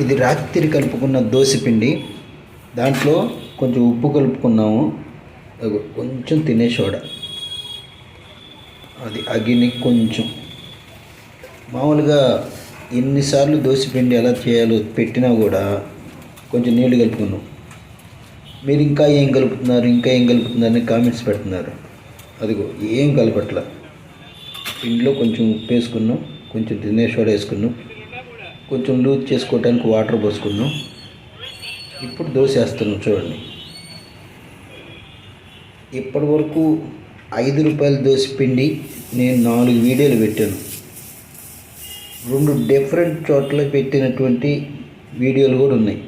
ఇది రాత్రి కలుపుకున్న దోశ పిండి. దాంట్లో కొంచెం ఉప్పు కలుపుకున్నాము కొంచెం తినే సోడా. అది అగిని కొంచెం. మామూలుగా ఎన్నిసార్లు దోశ పిండి ఎలా చేయాలో పెట్టినా కూడా కొంచెం నీళ్ళు కలుపుకున్నాం మీరు ఇంకా ఏం కలుపుతున్నారు ఇంకా ఏం కలుపుతున్నారని కామెంట్స్ పెడుతున్నారు. అదిగో ఏం కలపట్ల. పిండిలో కొంచెం ఉప్పు వేసుకున్నాం కొంచెం తినే సోడా వేసుకున్నాం కొంచెం లూజ్ చేసుకోవడానికి వాటర్ పోసుకుందాం. ఇప్పుడు దోశ వేస్తున్నాం చూడండి. ఇప్పటి వరకు ఐదు రూపాయల దోశ పిండి నేను నాలుగు వీడియోలు పెట్టాను. రెండు డిఫరెంట్ చోట్ల పెట్టినటువంటి వీడియోలు కూడా ఉన్నాయి.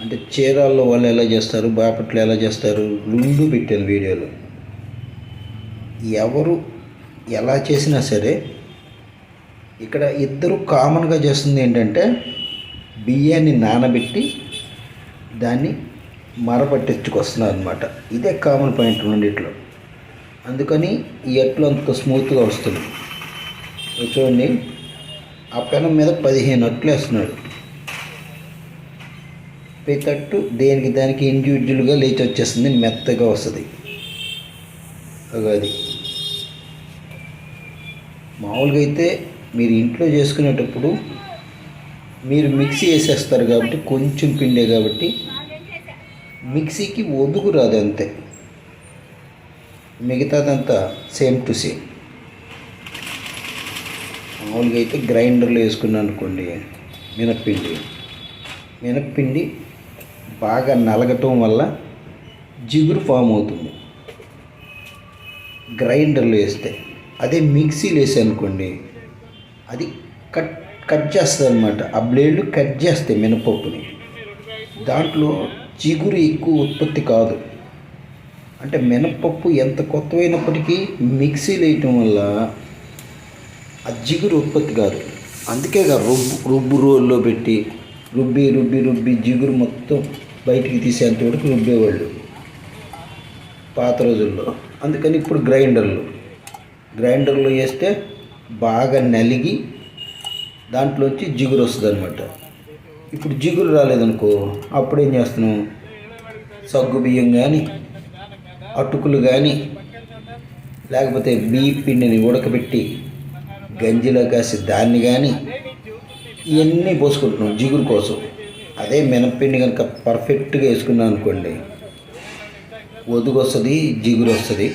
అంటే చీరాల్లో వాళ్ళు ఎలా చేస్తారు బాపట్ల ఎలా చేస్తారు రెండు పెట్టాను వీడియోలు. ఎవరు ఎలా చేసినా సరే ఇక్కడ ఇద్దరు కామన్గా చేస్తుంది ఏంటంటే బియ్యాన్ని నానబెట్టి దాన్ని మరపట్టించుకొస్తున్నారు అనమాట ఇదే కామన్ పాయింట్ రెండిట్లో. అందుకని ఈ ఎట్లు అంత స్మూత్గా వస్తుంది. చూడండి ఆ పెనం మీద పదిహేను అట్లు వేస్తున్నాడు. ప్రతి అట్టు దేనికి దానికి ఇండివిజువల్గా లేచి వచ్చేస్తుంది మెత్తగా వస్తుంది. అది. మామూలుగా అయితే మీరు ఇంట్లో చేసుకునేటప్పుడు మీరు మిక్సీ వేసేస్తారు కాబట్టి కొంచెం పిండే కాబట్టి మిక్సీకి ఒదుగు రాదు అంతే. మిగతాదంతా సేమ్ టు సేమ్ మామూలుగా అయితే గ్రైండర్లో వేసుకున్నాను అనుకోండి మినప్పిండి. మినప్పిండి బాగా నలగటం వల్ల జిగురు ఫామ్ అవుతుంది. గ్రైండర్లో వేస్తే అదే మిక్సీలు వేసే అనుకోండి అది కట్ కట్ చేస్తుంది అనమాట ఆ బ్లేడ్లు కట్ చేస్తాయి మినపప్పుని. దాంట్లో చిగురు ఎక్కువ ఉత్పత్తి కాదు. అంటే మినపప్పు ఎంత కొత్తమైనప్పటికీ మిక్సీలు వేయటం వల్ల ఆ జిగురు ఉత్పత్తి కాదు. అందుకే ఇక రుబ్బు రుబ్బు రోల్లో పెట్టి రుబ్బి రుబ్బి రుబ్బి జిగురు మొత్తం బయటికి తీసేంత వరకు రుబ్బేవాళ్ళు పాత రోజుల్లో. అందుకని ఇప్పుడు గ్రైండర్లు. గ్రైండర్లో వేస్తే బాగా నలిగి దాంట్లోంచి జిగురు వస్తుంది అనమాట ఇప్పుడు జిగురు రాలేదనుకో అప్పుడు ఏం చేస్తున్నాం? సగ్గు బియ్యం కానీ అటుకులు కానీ లేకపోతే బియ్య పిండిని ఉడకబెట్టి గంజిలో కాసి దాన్ని కానీ ఇవన్నీ పోసుకుంటున్నాం జిగురు కోసం. అదే మినప్పిండి కనుక పర్ఫెక్ట్గా వేసుకున్నాం అనుకోండి ఒదుగు వస్తుంది జిగురు వస్తుంది.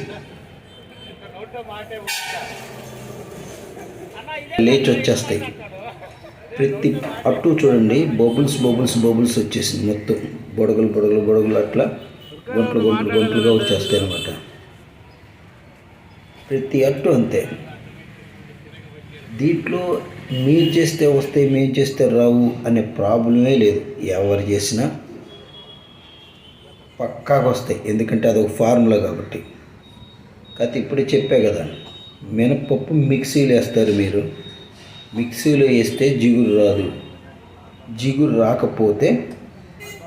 లేచి వచ్చేస్తాయి ప్రతి అట్టు చూడండి బబుల్స్ బబుల్స్ బబుల్స్ వచ్చేసింది మొత్తం. బొడగలు బొడగలు బొడగలు అట్లా గొంట్లు గొంట్లు గొంట్లుగా వచ్చేస్తాయి అనమాట ప్రతి అట్టు అంతే. దీంట్లో మీరు చేస్తే వస్తాయి మేము చేస్తే రావు అనే ప్రాబ్లమే లేదు. ఎవరు చేసినా పక్కాగా వస్తాయి. ఎందుకంటే అదొక ఫార్ములా కాబట్టి. కాకపోతే ఇప్పుడే చెప్పే కదా మినపప్పు మిక్సీలు వేస్తారు మీరు. మిక్సీలో వేస్తే జిగురు రాదు. జిగురు రాకపోతే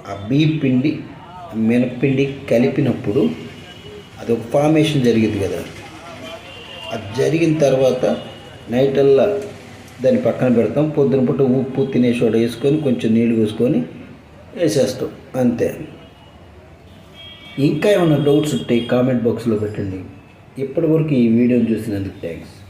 ఆ బియ్య పిండి మినపిండి కలిపినప్పుడు అదొక ఫార్మేషన్ జరిగింది కదా. అది జరిగిన తర్వాత నైట్ అల్లా దాన్ని పక్కన పెడతాం. పొద్దున పూట ఉప్పు తినే చోట వేసుకొని కొంచెం నీళ్ళు పోసుకొని వేసేస్తాం. అంతే. ఇంకా ఏమైనా డౌట్స్ ఉంటే కామెంట్ బాక్స్లో పెట్టండి. ఇప్పటివరకు ఈ వీడియోని చూసినందుకు థ్యాంక్స్